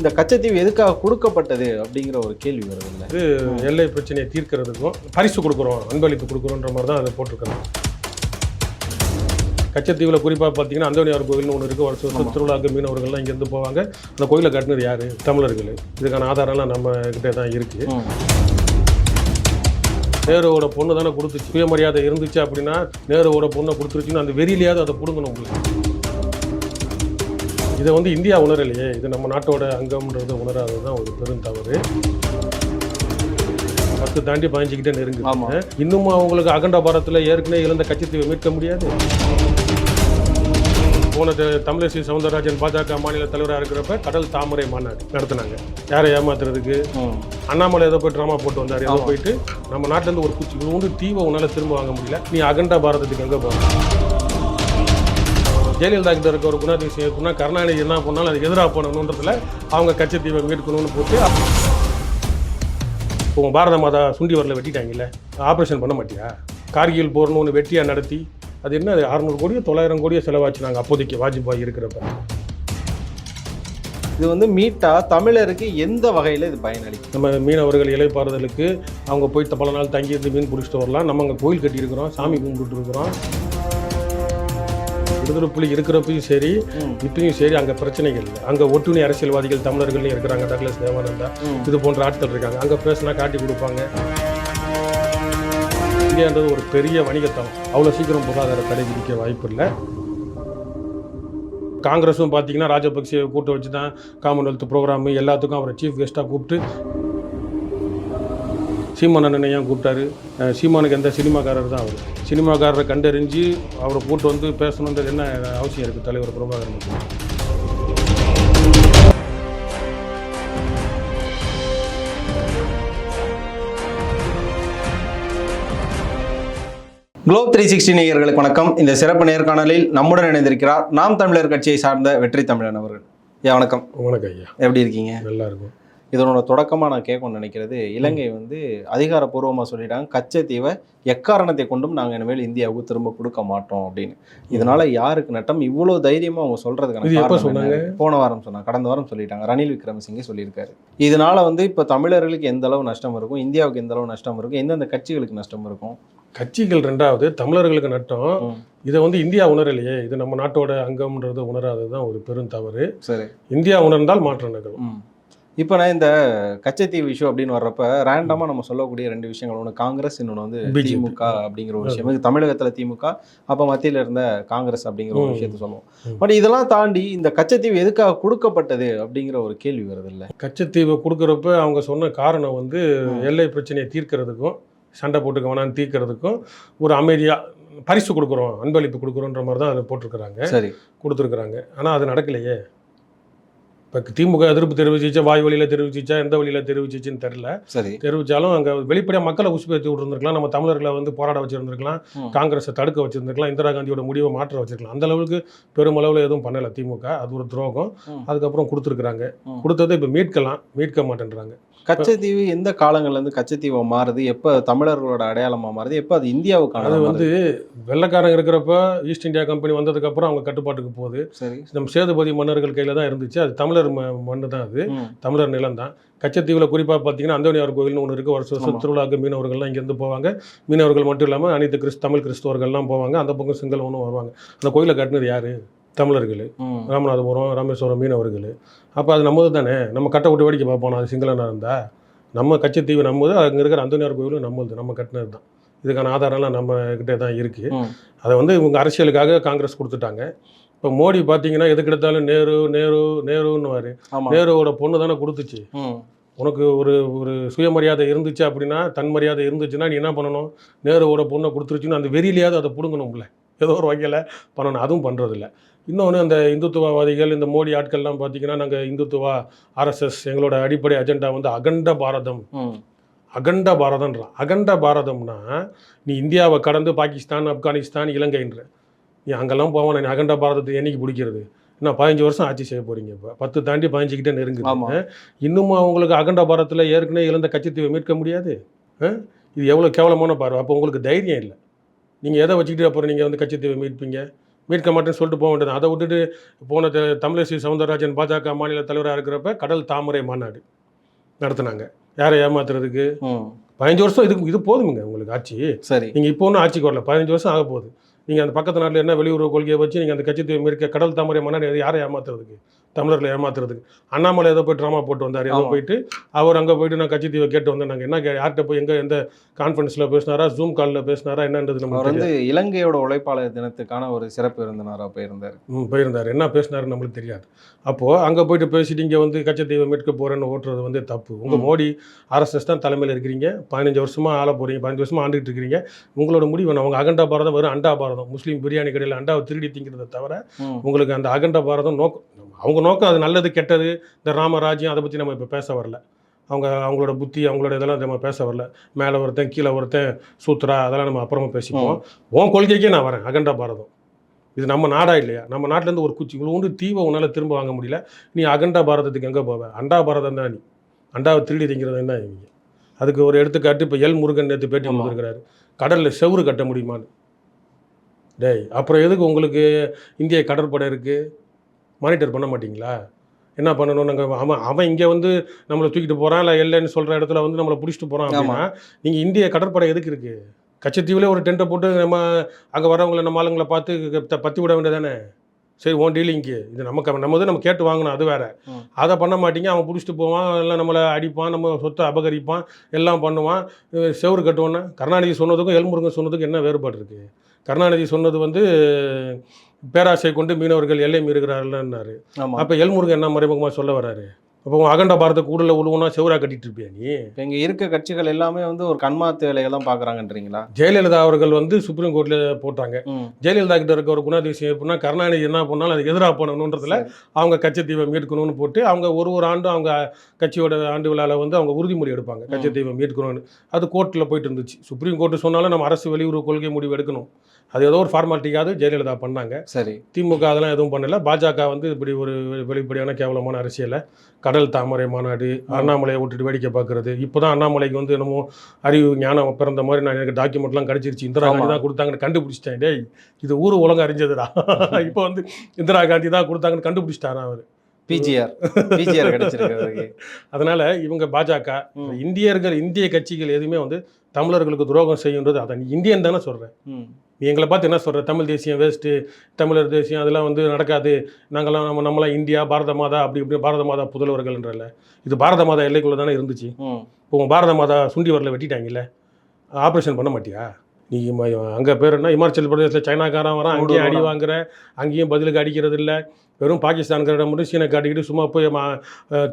இந்த கச்சத்தீவு எதுக்காக கொடுக்கப்பட்டது அப்படிங்கிற ஒரு கேள்வி வருது இல்ல? இது எல்லை பிரச்சனையை தீர்க்கிறதுக்கும் பரிசு கொடுக்குறோம் அன்பளிப்பு கொடுக்குறோன்ற மாதிரி தான் அதை போட்டிருக்காங்க கச்சத்தீவில் குறிப்பாக பார்த்தீங்கன்னா அந்தோனியார் கோயில்னு ஒன்று இருக்குது வருஷம் வருஷம் திருவிழாக்கு மீனவர்கள்லாம் இங்கேருந்து போவாங்க. அந்த கோயிலை கட்டினது யார்? தமிழர்கள். இதுக்கான ஆதாரம்லாம் நம்ம கிட்டே தான் இருக்குது நேருவோட பொண்ணு தானே கொடுத்துச்சு. சுயமரியாதை இருந்துச்சு அப்படின்னா நேருவோட பொண்ணை கொடுத்துருச்சுன்னு அந்த வெறியிலையாவது அதை கொடுக்கணும் உங்களுக்கு. இதை வந்து இந்தியா உணரலையே. இது நம்ம நாட்டோட அங்கம்ன்றது உணராதது தான் ஒரு பெரும் தவறு. பத்து தாண்டி பதினஞ்சுக்கிட்டே ஆமா. நெருங்குது இன்னும் அவங்களுக்கு அகண்ட பாரத்தில் ஏற்கனவே இழந்த கட்சித்தீவை மீட்க முடியாது. போன தமிழிசை சவுந்தரராஜன் பாஜக மாநில தலைவராக இருக்கிறப்ப கடல் தாமரை மாநாடு நடத்துனாங்க. யாரை ஏமாத்துறதுக்கு. அண்ணாமலை ஏதோ போய் ட்ராமா போட்டு வந்தார். ஏதோ போயிட்டு நம்ம நாட்டிலேருந்து ஒரு குச்சி வந்து தீவை உன்னால் திரும்ப வாங்க முடியல. நீ அகண்டா பாரதத்துக்கு எங்கே போகிற ஜெயலலிதா கிட்ட இருக்க ஒரு குணாதிசயம் இருக்குன்னா கருணாநிதி என்ன பண்ணாலும் அதுக்கு எதிராக பண்ணணுன்றதுல அவங்க கச்சத்தீவை மீட்கணும்னு போட்டு இப்போ உங்க பாரத மாதா சுண்டி வரல வெட்டிட்டாங்கல்ல ஆப்ரேஷன் பண்ண மாட்டியா? கார்கில் போர்னு ஒன்று வெட்டியாக நடத்தி அது என்ன அது அறுநூறு கோடியோ தொள்ளாயிரம் கோடியோ செலவாச்சு நாங்கள் அப்போதைக்கு வாஜ்பாய் இருக்கிறப்ப. இது வந்து மீட்டா தமிழருக்கு எந்த வகையில இது பயனளிக்கும்? நம்ம மீனவர்கள் இலைப்பாறுதலுக்கு அவங்க போய் த- பல நாள் தங்கியிருந்து மீன் பிடிச்சிட்டு வரலாம். நம்ம அங்கே கோயில் கட்டியிருக்கிறோம் சாமி கும்பிட்டு இருக்கிறோம். விடுதலை புலி இருக்கிறப்பையும் சரி. இப்பயும் சரி அங்கே பிரச்சனைகள் இல்லை. அங்கே ஒட்டுணி அரசியல்வாதிகள் தமிழர்கள்லையும் இருக்கிறாங்க டக்ளஸ் தேவானந்தா. இது போன்ற ஆட்கள் இருக்காங்க. அங்கே பேசினா காட்டி கொடுப்பாங்க. இந்தியான்றது ஒரு பெரிய வணிகத்தனம் அவ்வளோ சீக்கிரம் பொருளாதார தடை விதிக்க வாய்ப்பு இல்லை. காங்கிரஸும் பார்த்தீங்கன்னா ராஜபக்சே கூட்ட வச்சு தான் காமன்வெல்த் ப்ரோக்ராமு எல்லாத்துக்கும் அவரை சீஃப் கெஸ்ட்டாக கூப்பிட்டு சீமான் அண்ணனை ஏன் கூப்பிட்டாரு? சீமானுக்கு எந்த சினிமாக்காரர் தான் அவர்? சினிமாக்காரரை கண்டறிஞ்சு அவரை கூட்டு வந்து பேசணுன்றது என்ன அவசியம் இருக்குது தலைவர் பிரபாகரனுக்கு குளோப் த்ரீ சிக்ஸ்டி நேயர்களுக்கு வணக்கம். இந்த சிறப்பு நேர்காணலில் நம்முடன் இணைந்திருக்கிறார் நாம் தமிழர் கட்சியை சார்ந்த வெற்றி தமிழன் அவர்கள். ஐயா வணக்கம். வணக்கம் ஐயா. எப்படி இருக்கீங்க? நல்லா இருக்கும். இதனோட தொடக்கமாக நான் கேட்கணும்னு நினைக்கிறது இலங்கை வந்து அதிகாரப்பூர்வமாக சொல்லிட்டாங்க கச்சத்தீவை எக்காரணத்தை கொண்டும் நாங்கள் இனிமேல் இந்தியாவுக்கு திரும்ப கொடுக்க மாட்டோம் அப்படின்னு. இதனால யாருக்கு நட்டம்? இவ்வளோ தைரியமாக அவங்க சொல்றதுக்கான? போன வாரம் சொன்னாங்க கடந்த வாரம் சொல்லிட்டாங்க ரணில் விக்ரமசிங்கே சொல்லியிருக்காரு. இதனால வந்து இப்போ தமிழர்களுக்கு எந்த அளவு நஷ்டம் இருக்கும்? இந்தியாவுக்கு எந்த அளவு நஷ்டம் இருக்கும்? எந்தெந்த கட்சிகளுக்கு நஷ்டம் இருக்கும்? கட்சிகள் ரெண்டாவது தமிழர்களுக்கு நட்டம். இதை வந்து இந்தியா உணரலையே. இது நம்ம நாட்டோட அங்கம்ன்றது உணராதது தான் ஒரு பெரும் தவறு. சரி. இந்தியா உணர்ந்தால் மாற்றம் நிகழும். இப்போ நான் இந்த கச்சத்தீவு இஷ்யூ அப்படின்னு வர்றப்ப ரேண்டமாக நம்ம சொல்லக்கூடிய ரெண்டு விஷயங்கள். ஒன்று காங்கிரஸ் இன்னொன்று வந்து. திமுக அப்படிங்கிற ஒரு விஷயம். தமிழகத்தில் திமுக அப்போ மத்தியில் இருந்த காங்கிரஸ் அப்படிங்கிற ஒரு. விஷயத்த சொல்லுவோம். பட் இதெல்லாம் தாண்டி இந்த கச்சத்தீவு எதுக்காக கொடுக்கப்பட்டது அப்படிங்கிற ஒரு கேள்வி வருது இல்லை? கச்சத்தீவை கொடுக்குறப்ப அவங்க சொன்ன காரணம் வந்து. எல்லை பிரச்சனையை தீர்க்கிறதுக்கும் சண்டை போட்டுக்க வேணாம்னு தீர்க்கிறதுக்கும் ஒரு அமைதியாக பரிசு கொடுக்குறோம் அன்பளிப்பு கொடுக்குறோன்ற மாதிரி தான் அதை போட்டிருக்கிறாங்க. சரி. கொடுத்துருக்குறாங்க. ஆனால் அது நடக்கலையே. இப்போ திமுக எதிர்ப்பு தெரிவிச்சிச்சா வாய் வழியில் தெரிவிச்சிச்சா எந்த வழியில் தெரிவிச்சிச்சுன்னு தெரில சரி. தெரிவிச்சாலும் அங்கே வெளிப்படையாக மக்களை உசுப்பேற்றி விட்டுருந்துருக்கலாம் நம்ம தமிழர்களை வந்து போராட வச்சிருந்துருக்கலாம். காங்கிரஸை தடுக்க வச்சிருந்துருக்கலாம் இந்திரா காந்தியோட முடிவை மாற்ற வச்சிருக்கலாம். அந்த அளவுக்கு பெருமளவில் எதுவும் பண்ணலை திமுக. அது ஒரு துரோகம். அதுக்கப்புறம் கொடுத்துருக்குறாங்க. கொடுத்ததை இப்போ மீட்கலாம் மீட்க மாட்டேன்றாங்க. கச்சத்தீவு எந்த காலங்கள்ல இருந்து கச்சத்தீவை மாறுது? எப்போ தமிழர்களோட அடையாளமா மாறுது? எப்போ அது இந்தியாவுக்கான அது வந்து வெள்ளைக்காரங்க இருக்கிறப்ப ஈஸ்ட் இந்தியா கம்பெனி வந்ததுக்கப்புறம் அவங்க கட்டுப்பாட்டுக்கு போகுது. சரி. நம்ம சேதுபதி மன்னர்கள் கையில் தான் இருந்துச்சு. அது தமிழர் மண்ணு தான் அது. தமிழர் நிலம் தான். கச்சத்தீவில் குறிப்பாக பார்த்தீங்கன்னா அந்தோனியார் கோயில்னு ஒன்று இருக்குது வருஷம் வருஷம் ஆமா. திருவிழாக்கு மீனவர்கள்லாம் இங்கேருந்து போவாங்க. மீனவர்கள் மட்டும் இல்லாமல் அனைத்து கிறிஸ் தமிழ் கிறிஸ்தவர்கள்லாம் போவாங்க. அந்த பக்கம் சிங்களவனும் வருவாங்க. அந்த கோயிலை கட்டினது யார்? தமிழர்கள். ராமநாதபுரம் ராமேஸ்வரம் மீனவர்கள். அப்போ அது நம்மது தானே? நம்ம கட்டை விட்டு வேடிக்கை பார்ப்போம் அது சிங்களனாக இருந்தா? நம்ம கச்சத்தீவு நம்மது அங்கே இருக்கிற அந்தோனியார் கோயிலும் நம்மளுது நம்ம கட்டினது தான். இதுக்கான ஆதாரம்லாம் நம்ம கிட்டே தான் இருக்குது. அதை வந்து இவங்க அரசியலுக்காக காங்கிரஸ் கொடுத்துட்டாங்க. இப்போ மோடி பார்த்தீங்கன்னா எதுக்கு எடுத்தாலும் நேரு நேரு நேருன்னுவார். ஆமா. நேருவோட பொண்ணு தானே கொடுத்துச்சு. உனக்கு ஒரு ஒரு சுயமரியாதை இருந்துச்சு அப்படின்னா தன் மரியாதை இருந்துச்சுன்னா நீ என்ன பண்ணணும்? நேருவோட பொண்ணை கொடுத்துருச்சுன்னு அந்த வெறியிலையாவது அதை பிடுங்கணும்ல. ஏதோ ஒரு வகையில் பண்ணணும். அதுவும் பண்ணுறதில்ல இன்னொன்று அந்த இந்துத்துவவாதிகள் இந்த மோடி ஆட்கள்லாம் பார்த்தீங்கன்னா நாங்கள் இந்துத்துவா ஆர்எஸ்எஸ் எங்களோட அடிப்படை அஜெண்டா வந்து அகண்ட பாரதம். அகண்ட பாரதம்ன்றான் அகண்ட பாரதம்னா நீ இந்தியாவை கடந்து பாகிஸ்தான் ஆப்கானிஸ்தான் இலங்கைன்ற நீ அங்கெல்லாம் போவான நீ அகண்ட பாரதத்தை என்னைக்கு பிடிக்கிறது? இன்னும் பதினஞ்சு வருஷம் ஆட்சி செய்ய போறீங்க இப்போ. பத்து தாண்டி பதினஞ்சுக்கிட்டே. நெருங்குது. இன்னும் அவங்களுக்கு அகண்ட பாரதத்தில் ஏற்கனவே இழந்த கட்சித்தீவை மீட்க முடியாது? இது எவ்வளோ கேவலமான பார்வை. அப்போ உங்களுக்கு தைரியம் இல்லை. நீங்கள் எதை வச்சுக்கிட்டு அப்புறம் நீங்கள் வந்து கட்சித்தீவை மீட்பீங்க? மீட்க மாட்டேன்னு சொல்லிட்டு போக வேண்டியது. அதை விட்டுட்டு போன தமிழிசை சவுந்தரராஜன் பாஜக மாநில தலைவராக இருக்கிறப்ப கடல் தாமரை மாநாடு நடத்துனாங்க. யாரை ஏமாத்துறதுக்கு? பதினஞ்சு வருஷம் இதுக்கு இது போதுமுங்க உங்களுக்கு ஆட்சி. சரி. நீங்கள் இப்போ ஒன்றும் ஆட்சிக்கு வரல. பதினஞ்சு வருஷம் ஆக போகுது நீங்கள் அந்த பக்கத்து நாட்டில் என்ன வெளியுறவு கொள்கையை வச்சு நீங்கள் அந்த கட்சி இருக்க கடல் தாமரை மன்னர் யாரை ஏமாத்துறதுக்கு? தமிழர்களை ஏமாத்துறதுக்கு. அண்ணாமலை ஏதோ போய் ட்ராமா போட்டு வந்தார் ஏதோ. போயிட்டு. அவர் அங்கே போயிட்டு நான் கட்சி தீவை கேட்டு வந்தேன். நாங்கள் என்ன யார்கிட்ட போய் எங்கே எந்த கான்ஃபரன்ஸில் பேசினாரா ஜூம் காலில் பேசினாரா என்னன்றது அவர் வந்து இலங்கையோட உழைப்பாளர் தினத்துக்கான ஒரு சிறப்பு விருந்தினரா போயிருந்தார். ம், போயிருந்தார். என்ன பேசினாரு நம்மளுக்கு தெரியாது. அப்போது அங்கே போயிட்டு பேசிட்டு இங்கே வந்து கச்சத்தீவை மீட்க போகிறேன்னு ஓட்டுறது வந்து தப்பு. உங்கள். மோடி ஆர்எஸ்எஸ் தான் தலைமையில் இருக்கிறீங்க. பதினஞ்சு வருஷமாக ஆள போகிறீங்க பதினஞ்சு வருஷமாக ஆண்டுகிட்டு இருக்கிறீங்க. உங்களோட முடிவு? அவங்க அகண்டா பாரதம் வெறும் அண்டா பாரதம். முஸ்லீம் பிரியாணி கடையில் அண்டாவை திருடி திங்கிறத தவிர உங்களுக்கு அந்த அகண்ட பாரதம் நோக்கம் அவங்க நோக்கம் அது நல்லது கெட்டது இந்த ராமராஜ்யம் அதை பற்றி நம்ம இப்போ பேச வரல. அவங்க அவங்களோட புத்தி அவங்களோட இதெல்லாம் நம்ம பேச வரல. மேலே ஒருத்தன் கீழே ஒருத்தன் சூத்ரா அதெல்லாம் நம்ம அப்புறமா பேசிப்போம். உன் கொள்கைக்கே நான் வரேன் அகண்ட பாரதம். இது நம்ம நாடா இல்லையா? நம்ம நாட்டிலேருந்து ஒரு குச்சி உண்டு தீவை உன்னால் திரும்ப வாங்க முடியல. நீ அகண்டா பாரதத்துக்கு எங்கே போவ? அண்டா பாரதம் தான் நீ. அண்டாவை திருடி திங்கிறது என்ன இவங்க. அதுக்கு ஒரு எடுத்துக்காட்டு இப்போ எல் முருகன் நேற்று பேட்டி. கொடுத்துருக்கிறாரு. கடலில் செவுறு கட்ட முடியுமான்னு. டேய் அப்புறம் எதுக்கு உங்களுக்கு இந்திய கடற்படை இருக்குது மானிட்டர் பண்ண மாட்டீங்களா? என்ன பண்ணணும்? நாங்கள் அவன் அவன் இங்கே வந்து நம்மளை தூக்கிட்டு போகிறான் இல்லை இல்லைன்னு சொல்கிற இடத்துல வந்து நம்மளை பிடிச்சிட்டு போகிறான் அப்படின்னா நீங்கள் இந்திய கடற்படை எதுக்கு இருக்குது கச்சத்தீவுல ஒரு டென்ட்டை போட்டு நம்ம அங்கே வரவங்களை நம்ம ஆளுங்களை பார்த்து க- பத்தி விட வேண்டியதானே? சரி ஓன் டீலிங்க்கு இது நமக்கு நம்ம வந்து நம்ம கேட்டு வாங்கணும் அது வேற. அதை பண்ண மாட்டீங்க. அவன் பிடிச்சிட்டு போவான் எல்லாம் நம்மளை அடிப்பான் நம்ம சொத்தை அபகரிப்பான் எல்லாம் பண்ணுவான். செவுரு கட்டுவோன்னா கருணாநிதி சொன்னதுக்கும் எல்முருகன் சொன்னதுக்கும் என்ன வேறுபாடு இருக்குது கருணாநிதி சொன்னது வந்து பேராசை கொண்டு மீனவர்கள் எல்லை மீறுகிறார்கள்னாரு. அப்போ எல்முருகன் என்ன மறைமுகமாக சொல்ல வராரு? அப்போ அகண்ட பாரத கூடல உழுவுனா செவுரா கட்டிட்டு இருப்பியா நீ? இப்ப இங்க இருக்க கட்சிகள் எல்லாமே வந்து ஒரு கண்மாத்து வேலையை தான் பாக்குறாங்கன்றீங்களா? ஜெயலலிதா அவர்கள் வந்து சுப்ரீம் கோர்ட்டில் போட்டாங்க. ஜெயலலிதா கிட்ட இருக்க ஒரு குணாதிசயம் எப்படின்னா கருணாநிதி என்ன பண்ணாலும் அதுக்கு எதிராக பண்ணணுன்றதுல சரி. அவங்க கச்சத்தீவை மீட்கணும்னு போட்டு அவங்க ஒரு ஒரு ஆண்டும் அவங்க கட்சியோட ஆண்டு விழாவில் வந்து அவங்க உறுதிமொழி எடுப்பாங்க. கச்சத்தீவை மீட்கணும்னு. அது கோர்ட்டில் போயிட்டு இருந்துச்சு. சுப்ரீம் கோர்ட்டு சொன்னாலும் நம்ம அரசு வெளியுறவு கொள்கை முடிவு எடுக்கணும். அது ஏதோ ஒரு ஃபார்மாலிட்டிக்காவது ஜெயலலிதா பண்ணாங்க. சரி. திமுக அதெல்லாம் எதுவும் பண்ணல. பாஜக வந்து இப்படி ஒரு வெளிப்படையான கேவலமான அரசியலை கடல் தாமரை மாநாடு அண்ணாமலையை விட்டுட்டு வேடிக்கை பார்க்கறது இப்போ தான் அண்ணாமலைக்கு வந்து என்னமோ அறிவு ஞானம் பிறந்த மாதிரி நான் எனக்கு டாக்குமெண்ட்லாம் கிடச்சிருச்சு. இந்திரா காந்தி. தான் கொடுத்தாங்கன்னு கண்டுபிடிச்சிட்டேன். டேய் இது ஊர் உலகம் அறிஞ்சதுடா. இப்போ வந்து இந்திரா காந்தி தான் கொடுத்தாங்கன்னு கண்டுபிடிச்சிட்டாரா அவர். பிஜிஆர். பிஜிஆர் கிடைச்சிருக்கிறதுக்கு. அதனால இவங்க பாஜக. இந்தியர்கள் இந்திய கட்சிகள் எதுவுமே வந்து தமிழர்களுக்கு துரோகம் செய்யுன்றது அதை இந்தியன் தானே சொல்கிறேன் எங்களை பார்த்து என்ன சொல்கிற தமிழ் தேசியம் வேஸ்ட்டு தமிழர் தேசியம் அதெல்லாம் வந்து நடக்காது. நாங்கள்லாம் நம்ம நம்மளாம் இந்தியா பாரத மாதா அப்படி இப்படி பாரத மாதா புதல்வர்கள்ன்றல இது பாரத மாதா எல்லைக்குள்ளே தானே இருந்துச்சு. இப்போ உங்கள் பாரத மாதா சுண்டி வரல வெட்டிட்டாங்கல்ல. ஆப்ரேஷன் பண்ண மாட்டியா? நீ அங்கே பேர் என்ன? இமாச்சல் பிரதேசத்தில் சைனாக்காரன் வரான் அங்கேயும் அடி வாங்குற அங்கேயும் பதிலுக்கு அடிக்கிறது இல்லை வெறும் பாகிஸ்தான்காரிடம் மட்டும் சீனை காட்டிக்கிட்டு சும்மா போய் மா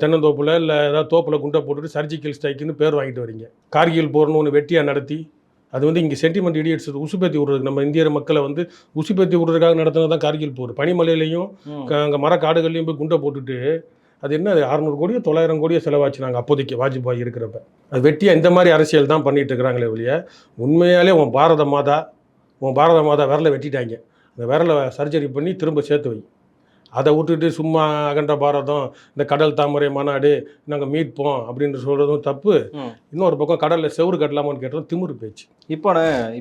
தென்னந்தோப்புல இல்லை ஏதாவது தோப்பில் குண்டை போட்டுட்டு சர்ஜிக்கல் ஸ்ட்ரைக்குன்னு பேர் வாங்கிட்டு வரீங்க. கார்கில் போர்னு ஒன்று வெட்டியாக நடத்தி அது வந்து இங்கே சென்டிமெண்ட் இடியட்ஸ் உசுப்பேத்தி விடுறதுக்கு நம்ம இந்திய மக்களை வந்து உசுப்பேத்தி விடுறதுக்காக நடத்தினது தான் கார்கில் போர். பனிமலையிலையும் அங்கே மரக்காடுகள்லையும் போய் குண்டை போட்டுட்டு அது என்ன அறநூறு கோடியோ தொள்ளாயிரம் கோடியோ செலவாச்சு நாங்கள் அப்போதைக்கு வாஜ்பாய் இருக்கிறப்ப. அது வெட்டியாக இந்த மாதிரி அரசியல் தான் பண்ணிட்டு இருக்கிறாங்களே ஒழிய உண்மையாலே உன் பாரத மாதா உன் பாரத மாதா விரலை வெட்டிட்டாங்க. அந்த விரலை சர்ஜரி பண்ணி திரும்ப சேர்த்து வை. அதை விட்டுட்டு சும்மா அகண்ட பாரதம் இந்த கடல் தாமரை மாநாடு நாங்கள் மீட்போம் அப்படின்னு சொல்கிறதும் தப்பு. இன்னொரு பக்கம் கடலில் செவுறு கட்டலாமான்னு கேட்டதும் திமிரு பேச்சு. இப்போ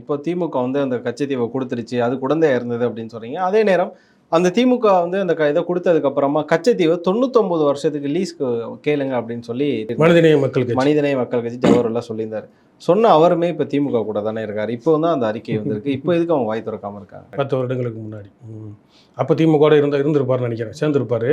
இப்போ திமுக வந்து அந்த கச்சத்தீவை கொடுத்துருச்சு அது குழந்தையா இருந்தது அப்படின்னு சொல்றீங்க. அதே நேரம் அந்த திமுக வந்து அந்த இதை கொடுத்ததுக்கு அப்புறமா கச்சத்தீவை தொண்ணூத்தொன்பது வருஷத்துக்கு லீஸ்க்கு கேளுங்க அப்படின்னு சொல்லி மனிதநேய மக்கள் மனிதநேய மக்கள் கட்சி ஜவஹர்லாம் சொல்லியிருந்தாரு. சொன்ன அவருமே இப்போ திமுக கூட தானே இருக்காரு. இப்போ தான் அந்த அறிக்கை வந்திருக்கு. இப்போ எதுக்கு அவங்க வாய் திறக்காம இருக்காங்க? பத்து வருடங்களுக்கு முன்னாடி. அப்போ திமுக இருந்த இருந்திருப்பாருன்னு நினைக்கிறேன். சேர்ந்திருப்பாரு.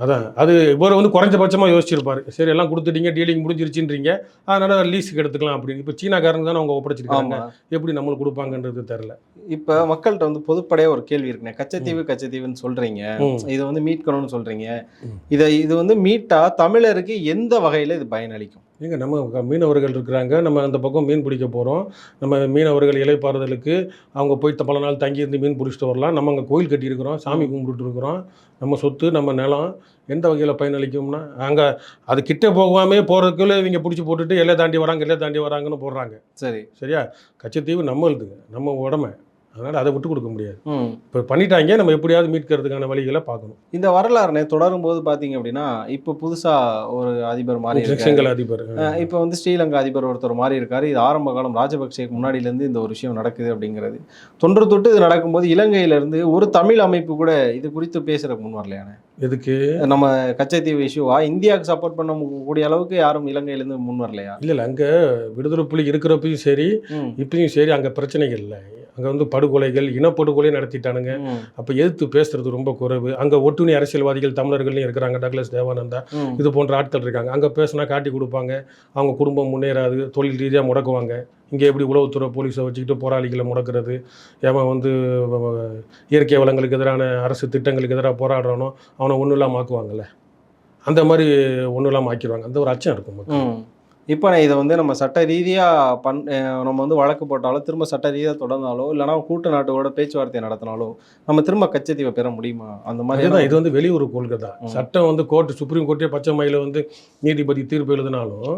அதான் அது இவர் வந்து குறைஞ்சபட்சமாக யோசிச்சிருப்பாரு. சரி எல்லாம் கொடுத்துட்டீங்க டீலிங் முடிஞ்சிருச்சுன்றீங்க. அதனால லீஸுக்கு எடுத்துக்கலாம் அப்படின்னு. இப்போ சீனாக்காரங்க தானே அவங்க ஒப்படைச்சிருக்காங்க. எப்படி நம்மளுக்கு கொடுப்பாங்கன்றது தெரில இப்போ மக்கள்கிட்ட வந்து பொதுப்படையா ஒரு கேள்வி இருக்குண்ணே. கச்சத்தீவு கச்சத்தீவுன்னு சொல்றீங்க. ம். இதை வந்து மீட்கணும்னு சொல்றீங்க. ம். இதை இது வந்து மீட்டா தமிழருக்கு எந்த வகையில இது பயனளிக்கும்? ஏங்க நம்ம மீனவர்கள் இருக்கிறாங்க. நம்ம அந்த பக்கம் மீன் பிடிக்க போகிறோம் நம்ம மீனவர்கள் இலைப்பாறுதலுக்கு அவங்க போய் பல நாள் தங்கி இருந்து மீன் பிடிச்சிட்டு வரலாம். நம்ம அங்கே கோயில் கட்டியிருக்கிறோம். சாமி கும்பிட்டுட்டு இருக்கிறோம் நம்ம சொத்து நம்ம நிலம் எந்த வகையில் பயனளிக்கும்னா அங்கே அது கிட்ட போகாமே போகிறதுக்குள்ளே இவங்க பிடிச்சி போட்டுட்டு எல்லை தாண்டி வராங்க எல்லை தாண்டி வராங்கன்னு போடுறாங்க. சரி. சரியா? கச்சத்தீவு நம்மளுது நம்ம உடமை. அதனால் அதை விட்டு கொடுக்க முடியாது. இப்போ பண்ணிட்டாங்க நம்ம எப்படியாவது மீட்கிறதுக்கான வழிகளை பார்க்கணும். இந்த வரலாறுனே தொடரும் போது பாத்தீங்க அப்படின்னா இப்போ புதுசா ஒரு அதிபர் மாறி. செங்கல் அதிபர். இப்போ வந்து ஸ்ரீலங்கா அதிபர் ஒருத்தர் மாறி இருக்காரு. இது ஆரம்ப காலம் ராஜபக்சேக்கு முன்னாடியிலேருந்து இந்த ஒரு விஷயம் நடக்குது அப்படிங்கிறது. தொன்று தொட்டு இது நடக்கும்போது இலங்கையில இருந்து ஒரு தமிழ் அமைப்பு கூட இது குறித்து பேசுறதுக்கு முன் வரலையானே எதுக்கு? நம்ம கச்சத்தீவு இஷ்யூவா இந்தியாவுக்கு சப்போர்ட் பண்ண கூடிய அளவுக்கு யாரும் இலங்கையிலேருந்து முன் வரலையா? இல்லை இல்லை அங்கே விடுதலை புலி இருக்கிறப்பையும் சரி. இப்பயும் சரி அங்கே பிரச்சனைகள் இல்லை. அங்கே வந்து படுகொலைகள் இனப்படுகொலை நடத்திட்டானுங்க. அப்போ எதிர்த்து பேசுறது ரொம்ப குறைவு. அங்கே ஒட்டுணி அரசியல்வாதிகள் தமிழர்கள்லையும் இருக்கிறாங்க டக்ளஸ் தேவானந்தா. இது போன்ற ஆட்கள் இருக்காங்க. அங்கே பேசினா காட்டி கொடுப்பாங்க. அவங்க குடும்பம் முன்னேறாது தொழில் ரீதியாக முடக்குவாங்க. இங்கே எப்படி உளவுத்துறை போலீஸை வச்சுக்கிட்டு போராளிகளை முடக்கிறது? எவன் வந்து இயற்கை வளங்களுக்கு எதிரான அரசு திட்டங்களுக்கு எதிராக போராடுறானோ அவனை ஒன்றும் இல்லாமல் ஆக்குவாங்கல்ல. அந்த மாதிரி ஒன்றும் இல்லாமல் ஆக்கிடுவாங்க. அந்த ஒரு அச்சம் இருக்கும் மக்களுக்கு. இப்போ நான் இதை வந்து நம்ம சட்ட ரீதியாக பண் நம்ம வந்து வழக்கு போட்டாலோ திரும்ப சட்ட ரீதியாக தொடர்ந்தாலோ இல்லைனா கூட்டு நாட்டோட பேச்சுவார்த்தை நடத்தினாலோ நம்ம திரும்ப கச்சத்தீவை பெற முடியுமா? அந்த மாதிரி அதுதான் இது வந்து வெளியுறவு கொள்கை தான். சட்டம் வந்து கோர்ட்டு சுப்ரீம் கோர்ட்டே பச்சை மயில வந்து நீதிபதி தீர்ப்பு எழுதினாலும்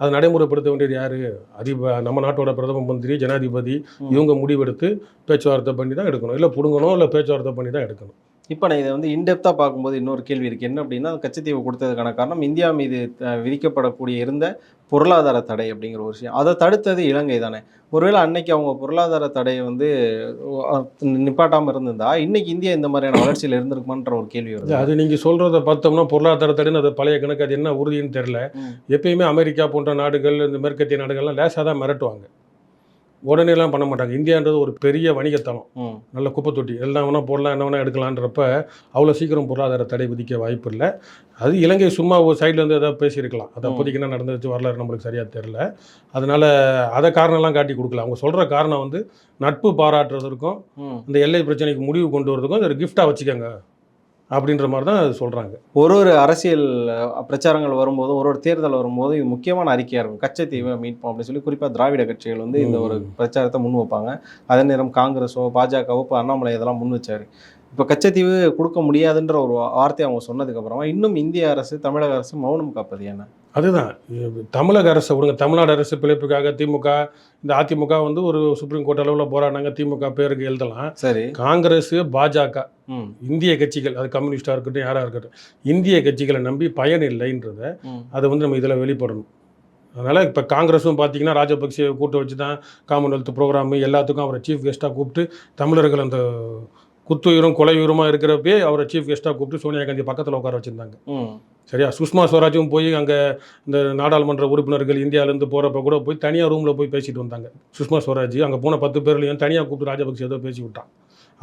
அதை நடைமுறைப்படுத்த வேண்டியது யாரு? அதிப நம்ம நாட்டோட பிரதம மந்திரி ஜனாதிபதி. இவங்க முடிவெடுத்து பேச்சுவார்த்தை பண்ணி தான் எடுக்கணும். இல்லை பிடுங்கணும் இல்லை பேச்சுவார்த்தை பண்ணி தான் எடுக்கணும். இப்போ நான் இதை வந்து இன்டெப்த்தாக பார்க்கும்போது இன்னொரு கேள்வி இருக்குது என்ன அப்படின்னா கச்சத்தீவு கொடுத்ததுக்கான காரணம் இந்தியா மீது விதிக்கப்படக்கூடிய இருந்த பொருளாதார தடை அப்படிங்கிற ஒரு விஷயம். அதை தடுத்தது இலங்கை தானே. ஒருவேளை அன்னைக்கு அவங்க பொருளாதார தடையை வந்து அஹ், நிப்பாட்டாம இருந்திருந்தா இன்னைக்கு இந்தியா இந்த மாதிரியான வளர்ச்சியில் இருந்திருக்குமான்ற ஒரு கேள்வி வருது. அது நீங்கள் சொல்கிறத பார்த்தோம்னா பொருளாதார தடைன்னு அது பழைய கணக்கு அது என்ன உறுதின்னு தெரில. எப்பயுமே அமெரிக்கா போன்ற நாடுகள் இந்த மேற்கத்திய நாடுகள்லாம் லேசாக தான் மிரட்டுவாங்க. உடனேலாம் பண்ண மாட்டாங்க. இந்தியான்றது ஒரு பெரிய வணிகத்தளம். ம். நல்ல குப்பை தொட்டி எல்லாம் வேணால் போடலாம் என்ன வேணால் எடுக்கலான்றப்ப அவ்வளோ சீக்கிரம் பொருளாதார தடை விதிக்க வாய்ப்பு இல்லை. அது இலங்கை சும்மா ஒரு சைடில் இருந்து ஏதாவது பேசியிருக்கலாம். அது. அப்போதைக்கு என்ன நடந்துச்சு வரலாறு நம்மளுக்கு சரியாக தெரில அதனால் அதை காரணம்லாம் காட்டி கொடுக்கல. அவங்க சொல்கிற காரணம் வந்து நட்பு பாராட்டுறதற்கும் ம். இந்த எல்லை பிரச்சனைக்கு முடிவு கொண்டு வரதுக்கும் ஒரு கிஃப்டாக வச்சுக்கோங்க. அப்படின்ற மாதிரி தான் சொல்கிறாங்க ஒரு ஒரு அரசியல் பிரச்சாரங்கள் வரும்போதும் ஒரு ஒரு தேர்தல் வரும்போதும் இது முக்கியமான அறிக்கையாக இருக்கும். கச்சத்தீவை மீட்போம் அப்படின்னு சொல்லி குறிப்பாக திராவிட கட்சிகள் வந்து இந்த ஒரு. பிரச்சாரத்தை முன் வைப்பாங்க. அதே நேரம் காங்கிரஸோ பாஜகவோ இப்போ அண்ணாமலை இதெல்லாம் முன் வச்சாரு. இப்போ கச்சத்தீவு கொடுக்க முடியாதுன்ற ஒரு வா- வார்த்தையை அவங்க சொன்னதுக்கு அப்புறமா இன்னும் இந்திய அரசு தமிழக அரசு மௌனம் காப்பது என்ன? அதுதான். தமிழக அரசை விடுங்க. தமிழ்நாடு அரசு பிழைப்புக்காக திமுக இந்த அதிமுக வந்து ஒரு சுப்ரீம் கோர்ட் அளவில் போராடினாங்க. திமுக பேருக்கு எழுதலாம். சரி. காங்கிரஸ் பாஜக இந்திய கட்சிகள் அது கம்யூனிஸ்டாக இருக்கட்டும் யாராக இருக்கட்டும் இந்திய கட்சிகளை நம்பி பயன் இல்லைன்றத அதை வந்து நம்ம இதில் வெளிப்படணும். அதனால் இப்போ காங்கிரஸும் பார்த்தீங்கன்னா ராஜபக்சே கூட்ட வச்சு தான் காமன்வெல்த் ப்ரோக்ராமு எல்லாத்துக்கும் அவரை சீஃப் கெஸ்ட்டாக கூப்பிட்டு தமிழர்கள் அந்த குத்துயிரும் கொலையுரமாக இருக்கிறப்பே அவரை சீஃப் கெஸ்ட்டாக கூப்பிட்டு சோனியா காந்தி பக்கத்தில் உட்கார வச்சுருந்தாங்க. சரியா? சுஷ்மா ஸ்வராஜும் போய் அங்கே இந்த நாடாளுமன்ற உறுப்பினர்கள் இந்தியாவிலேருந்து போகிறப்ப கூட போய் தனியாக ரூமில் போய் பேசிட்டு வந்தாங்க. சுஷ்மா ஸ்வராஜ் அங்கே போன பத்து பேர்லையும் தனியாக கூப்பிட்டு ராஜபக்சே ஏதோ பேசி விட்டான்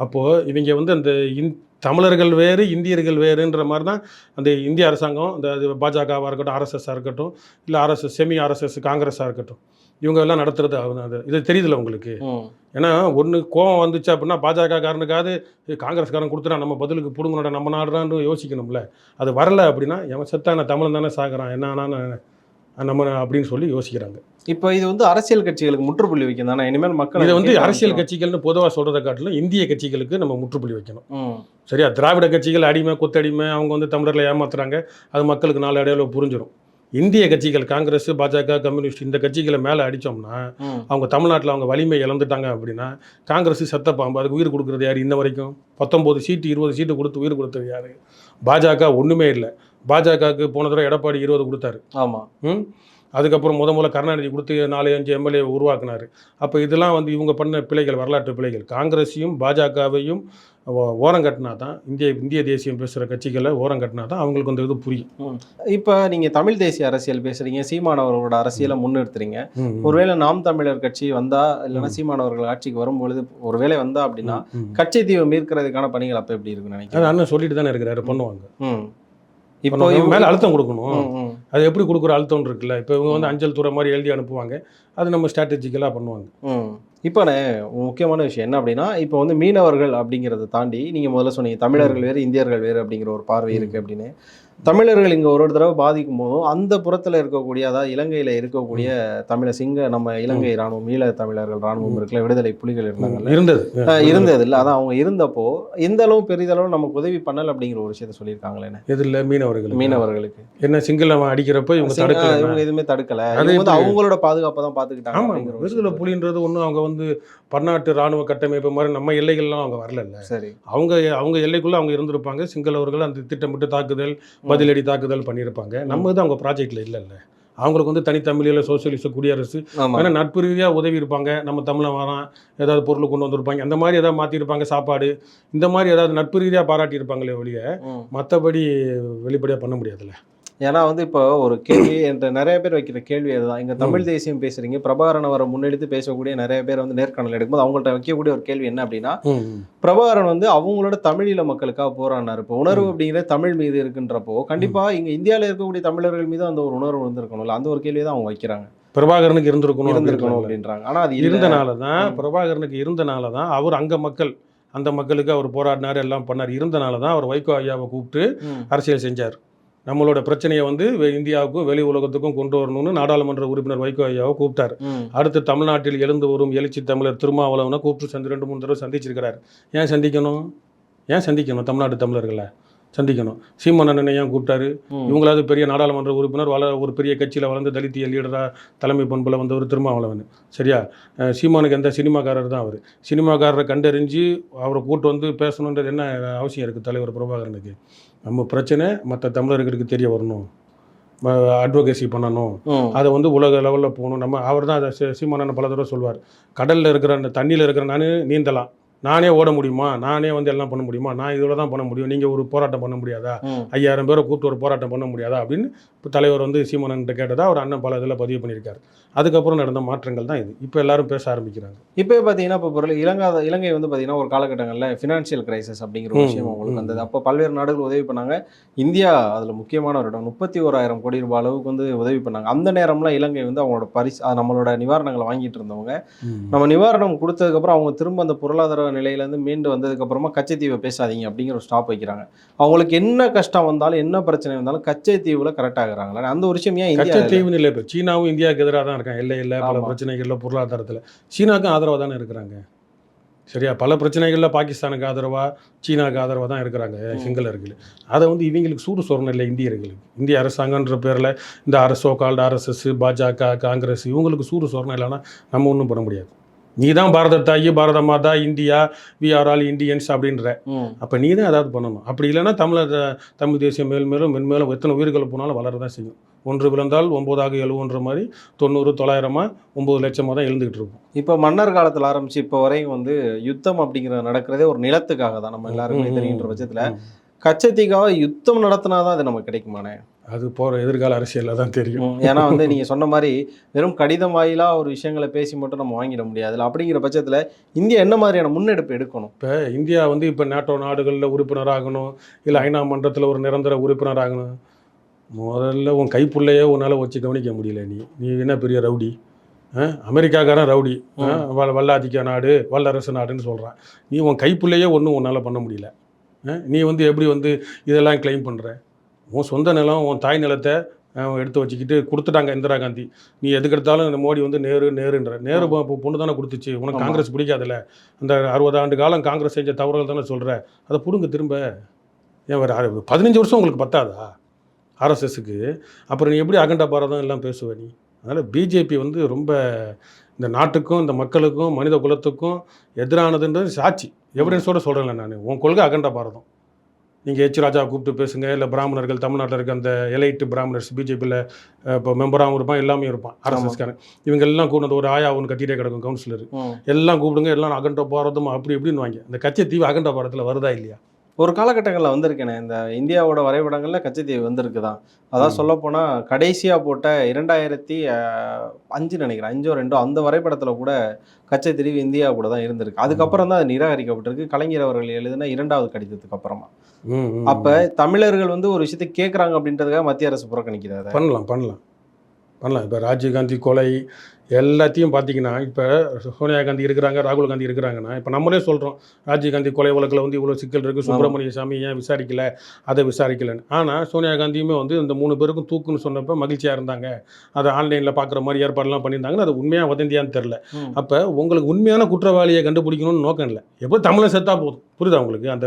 அப்போது இவங்க வந்து அந்த இந் தமிழர்கள் வேறு இந்தியர்கள் வேறுன்ற மாதிரி தான் அந்த இந்திய அரசாங்கம் அந்த பாஜகவாக இருக்கட்டும் ஆர்எஸ்எஸ்ஸாக இருக்கட்டும் இல்லை ஆர்எஸ்எஸ் செமி ஆர்எஸ்எஸ் காங்கிரஸாக இருக்கட்டும் இவங்க எல்லாம் நடத்துறது அது இது தெரியுதுல்ல உங்களுக்கு? ஏன்னா ஒன்று கோவம் வந்துச்சு அப்படின்னா பாஜக காரனுக்காவது காங்கிரஸ்காரன் கொடுத்துட்டா நம்ம பதிலுக்கு பிடுங்கணுடா நம்ம நாடுறான்னு யோசிக்கணும்ல. அது வரல அப்படின்னா எவன் செத்தா நான் தமிழன் தானே சாகுறான் என்ன நம்ம அப்படின்னு சொல்லி யோசிக்கிறாங்க. இப்போ இது வந்து அரசியல் கட்சிகளுக்கு முற்றுப்புள்ளி வைக்கும் தானே? இனிமேல் மக்கள் இதை வந்து அரசியல். கட்சிகள்னு பொதுவாக சொல்கிறத காட்டிலும் இந்திய கட்சிகளுக்கு நம்ம முற்றுப்புள்ளி வைக்கணும். சரியா? திராவிட கட்சிகள் அடிமை கொத்தடிமை அவங்க வந்து தமிழர்களை ஏமாத்துறாங்க. அது மக்களுக்கு நாலு அடையாளம் புரிஞ்சிடும் இந்திய கட்சிகள் காங்கிரஸ் பாஜக கம்யூனிஸ்ட் இந்த கட்சிகளை மேலே அடித்தோம்னா அவங்க தமிழ்நாட்டில் அவங்க வலிமை இழந்துட்டாங்க அப்படின்னா காங்கிரஸ் செத்த பாம்பு அதுக்கு உயிர் கொடுக்குறது யார் இன்ன வரைக்கும்? பத்தொம்போது சீட்டு இருபது சீட்டு கொடுத்து உயிர் கொடுத்தது யார்? பாஜக ஒன்றுமே இல்லை. பாஜகவுக்கு போன தடவை எடப்பாடி இருபது கொடுத்தாரு. ஆமா. ம்? அதுக்கப்புறம் முத முதல்ல கருணாநிதி கொடுத்து நாலு அஞ்சு எம்எல்ஏ உருவாக்குனார். அப்போ இதெல்லாம் வந்து இவங்க பண்ண பிழைகள் வரலாற்று பிழைகள். காங்கிரஸையும் பாஜகவையும் ஓரங்கட்டினா தான் இந்திய இந்திய தேசியம் பேசுகிற கட்சிகளை ஓரங்கட்டினா தான் அவங்களுக்கு அந்த இது புரியும். இப்போ நீங்க தமிழ் தேசிய அரசியல் பேசுறீங்க சீமானவர்களோட அரசியலை முன்னிறுத்துறீங்க. ஒருவேளை நாம் தமிழர் கட்சி வந்தா இல்லைன்னா. சீமானவர்கள் ஆட்சிக்கு வரும்பொழுது ஒருவேளை வந்தா அப்படின்னா ம். கச்சத்தீவை மீட்கிறதுக்கான பணிகள் அப்ப எப்படி இருக்குன்னு நினைக்கிறேன் அண்ணன் சொல்லிட்டு தானே இருக்கிறாரு பண்ணுவாங்க. இப்போ மேலே அழுத்தம் கொடுக்கணும். அது எப்படி கொடுக்குற அழுத்தம் இருக்குல்ல. இப்போ இவங்க வந்து அஞ்சல் துறை மாதிரி எழுதி அனுப்புவாங்க. அது நம்ம ஸ்ட்ராட்டஜிக்கலாக பண்ணுவாங்க. இப்போ முக்கியமான விஷயம் என்ன அப்படின்னா இப்போ வந்து மீனவர்கள் அப்படிங்கிறத தாண்டி நீங்க முதல்ல சொன்னீங்க தமிழர்கள் வேறு இந்தியர்கள் வேறு அப்படிங்கிற ஒரு பார்வை இருக்கு அப்படின்னு. தமிழர்கள் இங்க ஒரு ஒரு தடவை பாதிக்கும் போதும் அந்த புறத்துல இருக்கக்கூடிய அதாவது இலங்கையில இருக்கக்கூடிய தமிழ சிங்க நம்ம இலங்கை ராணுவம் ஈழ தமிழர்கள் ராணுவம் இருக்குல்ல விடுதலை புலிகள் இருந்தாங்கல்ல. இருந்தது. இருந்தது. இல்ல அதான் அவங்க இருந்தப்போ எந்த அளவு பெரிதளவு நமக்கு உதவி பண்ணல அப்படிங்கிற ஒரு விஷயத்த சொல்லியிருக்காங்களே எதில் மீனவர்கள் மீனவர்களுக்கு. என்ன சிங்களம் அடிக்கிறப்ப இவங்க தடுக்கல இவங்க எதுவுமே தடுக்கல. அது வந்து? அவங்களோட பாதுகாப்பை தான் ஒரு விடுதலை. புலின்றது ஒன்றும் அவங்க வந்து பன்னாட்டு இராணுவ கட்டமைப்பு மாதிரி நம்ம எல்லைகள்லாம் அவங்க வரல சரி. அவங்க அவங்க எல்லைக்குள்ள அவங்க இருந்திருப்பாங்க. சிங்களவர்கள் அந்த திட்டமிட்டு தாக்குதல் பதிலடி தாக்குதல் பண்ணியிருப்பாங்க. நம்ம இது அவங்க ப்ராஜெக்ட்ல இல்லைல்ல. அவங்களுக்கு வந்து தனித்தமிழில் சோசியலிச குடியரசு. ஆனால் நட்பு ரீதியாக உதவி இருப்பாங்க. நம்ம தமிழன் வரான் ஏதாவது பொருள் கொண்டு வந்திருப்பாங்க. அந்த மாதிரி ஏதாவது மாற்றிருப்பாங்க சாப்பாடு. இந்த மாதிரி ஏதாவது நட்பு ரீதியாக பாராட்டியிருப்பாங்களே ஒழிய. மற்றபடி வெளிப்படையாக பண்ண முடியாதுல்ல. ஏன்னா வந்து இப்போ ஒரு கேள்வி என்ற நிறைய பேர் வைக்கிற கேள்வி அதுதான். இங்க தமிழ் தேசியம் பேசுறீங்க பிரபாகரன் அவரை முன்னெடுத்து பேசக்கூடிய நிறைய பேர் வந்து நேர்காணல் எடுக்கும்போது அவங்கள்ட்ட வைக்கக்கூடிய ஒரு கேள்வி என்ன அப்படின்னா பிரபாகரன் வந்து அவங்களோட தமிழீழ மக்களுக்காக போராடினார். இப்போ உணர்வு அப்படிங்கிற தமிழ் மீது இருக்குன்றப்போ கண்டிப்பா இங்க இந்தியால இருக்கக்கூடிய தமிழர்கள் மீது அந்த ஒரு உணர்வு வந்திருக்கணும்ல. அந்த ஒரு கேள்வி தான் அவங்க வைக்கிறாங்க. பிரபாகரனுக்கு இருந்திருக்கணும் இருந்திருக்கணும் அப்படின்றாங்க. அப்படின்றாங்க. ஆனா அது. இருந்தனால தான். பிரபாகரனுக்கு இருந்தனால தான் அவர் அங்கே மக்கள் அந்த மக்களுக்கு அவர் போராடினார் எல்லாம் பண்ணார். இருந்தனால தான் அவர் வைகோ ஐயாவை கூப்பிட்டு. அரசியல் செஞ்சார். நம்மளோட பிரச்சனையை வந்து இந்தியாவுக்கும் வெளி உலகத்துக்கும் கொண்டு வரணும்னு நாடாளுமன்ற உறுப்பினர் வைகோ ஐயாவை கூப்பிட்டார். அடுத்து தமிழ்நாட்டில் எழுந்து வரும் எழுச்சி தமிழர் திருமாவளவனை கூப்பிட்டு சந்தி ரெண்டு மூணு தடவை சந்திச்சிருக்கிறார். ஏன் சந்திக்கணும்? ஏன் சந்திக்கணும் தமிழ்நாட்டு தமிழர்களை? சந்திக்கணும். சீமான் அண்ணனை ஏன் கூப்பிட்டாரு. இவங்களாவது பெரிய நாடாளுமன்ற உறுப்பினர் வள ஒரு பெரிய கட்சியில் வளர்ந்து தலித்திய லீடராக தலைமை பண்பில் வந்தவர் திருமாவளவன். சரியா? சீமானுக்கு எந்த சினிமாக்காரர் தான் அவர். சினிமாக்காரரை கண்டறிஞ்சு அவரை கூட்டு வந்து பேசணுன்றது என்ன அவசியம் இருக்குது தலைவர் பிரபாகரனுக்கு? நம்ம பிரச்சனை மற்ற தமிழர்களுக்கு தெரிய வரணும். அட்வொகேசி பண்ணணும். அதை வந்து உலக லெவலில் போகணும். நம்ம அவர் தான் அதை சீமானன் பல தடவை சொல்வார். கடலில் இருக்கிற அந்த தண்ணியில் இருக்கிற நான் நீந்தலாம். நானே ஓட முடியுமா? நானே வந்து எல்லாம் பண்ண முடியுமா? நான் இதில் தான் பண்ண முடியும். நீங்கள் ஒரு போராட்டம் பண்ண முடியாதா. ஐயாயிரம் பேரை கூப்பிட்டு ஒரு போராட்டம் பண்ண முடியாதா? அப்படின்னு இப்போ தலைவர் வந்து சீமானன்கிட்ட கேட்டதா அவர் அண்ணன் பல இதில் பதிவு பண்ணியிருக்காரு. அதுக்கப்புறம் நடந்த மாற்றங்கள் தான் இது. இப்போ எல்லாரும் பேச ஆரம்பிக்கிறாங்க. இப்போ பார்த்தீங்கன்னா இப்போ பொருள் இலங்கை இலங்கை வந்து பார்த்தீங்கன்னா ஒரு காலகட்டங்களில் ஃபினான்ஷியல் கிரைசிஸ் அப்படிங்கிற ஒரு விஷயம் அவங்களுக்கு. வந்தது. அப்போ பல்வேறு நாடுகள் உதவி பண்ணாங்க. இந்தியா அதில் முக்கியமான ஒரு இடம். முப்பத்தி ஓராயிரம் கோடி ரூபாய் அளவுக்கு வந்து உதவி பண்ணாங்க. அந்த நேரம்லாம் இலங்கை வந்து அவங்களோட பரிசு நம்மளோட நிவாரணங்களை வாங்கிட்டு இருந்தவங்க. நம்ம நிவாரணம் கொடுத்ததுக்கப்புறம் அவங்க திரும்ப அந்த பொருளாதார நிலையிலேருந்து மீண்டு வந்ததுக்கப்புறமா கச்சத்தீவை பேசாதீங்க அப்படிங்கிற ஒரு ஸ்டாப் வைக்கிறாங்க. அவங்களுக்கு என்ன கஷ்டம் வந்தாலும் என்ன பிரச்சனை வந்தாலும் கச்சத்தீவில் கரெக்ட் ஆகுறாங்களா? அந்த ஒரு விஷயம் ஏன் கச்சத்தீவுன்னு இல்லை இப்போ சீனாவும் இந்தியாவுக்கு எதிராக தான் இருக்காங்க. இல்லை இல்லை பல. பிரச்சனைகளில் பொருளாதாரத்தில். சீனாவுக்கும் ஆதரவாக தானே இருக்கிறாங்க? சரியா? பல பிரச்சனைகளில் பாகிஸ்தானுக்கு ஆதரவாக சீனாவுக்கு ஆதரவாக தான் இருக்கிறாங்க. சிங்களர்கள். அதை வந்து இவங்களுக்கு சூடு சொரணம் இல்லை இந்தியர்களுக்கு. இந்திய அரசாங்கன்ற பேரில் இந்த அரசோ கால்டு ஆர்எஸ்எஸ் பாஜக காங்கிரஸ் இவங்களுக்கு சூடு சொரணம் இல்லைன்னா நம்ம ஒன்றும் பண்ண முடியாது. நீ தான் பாரத தாயி Bharat Mata India we are all Indians அப்படின்ற. அப்போ நீ தான் ஏதாவது பண்ணணும். அப்படி இல்லைன்னா தமிழர் தமிழ் தேசியம் மேல் மேலும் மென்மேலும் எத்தனை உயிர்கள் போனாலும் வளர தான் செய்யும். ஒன்று விழுந்தால் ஒன்பதாக எழுவுன்ற மாதிரி தொண்ணூறு தொள்ளாயிரமா ஒம்பது லட்சமாக தான் எழுந்துக்கிட்டு இருக்கும் இப்போ மன்னர் காலத்துல ஆரம்பிச்சு இப்போ வரையும் வந்து யுத்தம் அப்படிங்கிறது நடக்கிறதே ஒரு நிலத்துக்காக தான் நம்ம எல்லாருக்குமே ம், தெரியுன்ற பட்சத்துல. கச்சத்தீக்காக யுத்தம் நடத்தினாதான் அது நமக்கு கிடைக்குமானே அது போகிற எதிர்கால அரசியலில் தான் தெரியும். ஏன்னா வந்து நீங்க சொன்ன மாதிரி வெறும் கடிதம் வாயிலா ஒரு விஷயங்களை பேசி மட்டும் நம்ம வாங்கிட முடியாதுல்ல அப்படிங்கிற பட்சத்துல இந்தியா என்ன மாதிரியான முன்னெடுப்பு எடுக்கணும்? இப்போ இந்தியா வந்து இப்போ நாட்டோ நாடுகளில் உறுப்பினராகணும் இல்லை ஐநா மன்றத்தில் ஒரு நிரந்தர உறுப்பினராகணும். முதல்ல உன் கைப்புள்ளையே உன்னால் வச்சு கவனிக்க முடியல நீ. நீ என்ன பெரிய ரவுடி? அமெரிக்காக்காரன் ரவுடி. வல்லாதிக்க நாடு வல்லரசு நாடுன்னு சொல்கிறான் நீ உன் கைப்புள்ளையே ஒன்றும் உன்னால் பண்ண முடியல? நீ வந்து எப்படி வந்து இதெல்லாம் க்ளைம் பண்ணுற உன் சொந்த நிலம் உன் தாய் நிலத்தை எடுத்து வச்சுக்கிட்டு கொடுத்துட்டாங்க இந்திரா காந்தி. நீ எதுக்கு எடுத்தாலும் இந்த மோடி வந்து நேரு நேருன்ற. நேரு பொண்ணு தானே கொடுத்துச்சு. உனக்கு. காங்கிரஸ் பிடிக்காதுல்ல. அந்த அறுபது ஆண்டு காலம் காங்கிரஸ் செஞ்ச தவறுகள் தானே சொல்கிற அதை பிடுங்க திரும்ப. ஏன் வேறு அறு- பதினஞ்சு வருஷம் உங்களுக்கு பத்தாதா? ஆர்எஸ்எஸ்க்கு அப்புறம் நீ எப்படி அகண்டா பாரதம் எல்லாம் பேசுவ நீ? அதனால் பிஜேபி வந்து ரொம்ப இந்த நாட்டுக்கும் இந்த மக்களுக்கும் மனித குலத்துக்கும் எதிரானதுன்றது சாட்சி. எவிடன்ஸோட சொல்கிறேன் நான். உன் கொள்கை அகண்ட பாரதம். நீங்கள் எச் ராஜா கூப்பிட்டு பேசுங்க இல்லை பிராமணர்கள் தமிழ்நாட்டில் இருக்க அந்த எலைட்டு பிராமணர்ஸ் பிஜேபியில் இப்போ மெம்பராகவும் இருப்பான் எல்லாமே இருப்பான் ஆர்எஸ்எஸ்காரன் இவங்க எல்லாம் கூப்பிட்டு ஒரு ஆயா ஒன்று கட்டிகிட்டே கிடக்கும் கவுன்சிலர். எல்லாம் கூப்பிடுங்க எல்லாம் அகண்ட பாரதம் அப்படி இப்படின்னு வாங்க இந்த கச்சத்தீவு அகண்ட பாரதத்தில் வருதா இல்லையா? ஒரு காலகட்டங்களில் வந்திருக்கேனே இந்த இந்தியாவோட வரைபடங்கள்ல கச்சத்தீவு வந்திருக்குதான் அதான் ம். சொல்ல போனா கடைசியா போட்ட இரண்டாயிரத்தி அஞ்சு நினைக்கிறேன் அஞ்சோ ரெண்டோ அந்த வரைபடத்துல கூட கச்சத்தீவு இந்தியா கூட தான் இருந்திருக்கு. அதுக்கப்புறம் தான் அது நிராகரிக்கப்பட்டிருக்கு. கலைஞர் அவர்கள் எழுதின இரண்டாவது கடிதத்துக்கு அப்புறமா. அப்ப தமிழர்கள் வந்து ஒரு விஷயத்தை கேட்குறாங்க அப்படின்றதுக்காக மத்திய அரசு புறக்கணிக்குது அதை பண்ணலாம் பண்ணலாம். பண்ணலாம். இப்போ ராஜீவ்காந்தி கொலை எல்லாத்தையும் பார்த்தீங்கன்னா இப்போ சோனியா காந்தி இருக்கிறாங்க ராகுல் காந்தி இருக்கிறாங்கன்னா இப்போ நம்மளே சொல்கிறோம் ராஜீவ்காந்தி கொலை வழக்கில் வந்து இவ்வளோ சிக்கல் இருக்குது சுப்பிரமணிய சாமி ஏன் விசாரிக்கல அதை விசாரிக்கலன்னு. ஆனால் சோனியா காந்தியுமே வந்து இந்த மூணு பேருக்கும் தூக்குன்னு சொன்னப்போ மகிழ்ச்சியாக இருந்தாங்க. அதை ஆன்லைனில் பார்க்குற மாதிரி ஏற்பாடுலாம் பண்ணியிருந்தாங்கன்னு அது உண்மையாக வதந்தியான்னு தெரில. அப்போ உங்களுக்கு உண்மையான குற்றவாளியை கண்டுபிடிக்கணும்னு நோக்கம் இல்லை. எப்போ தமிழை செத்தா போதும். புரியுதா உங்களுக்கு? அந்த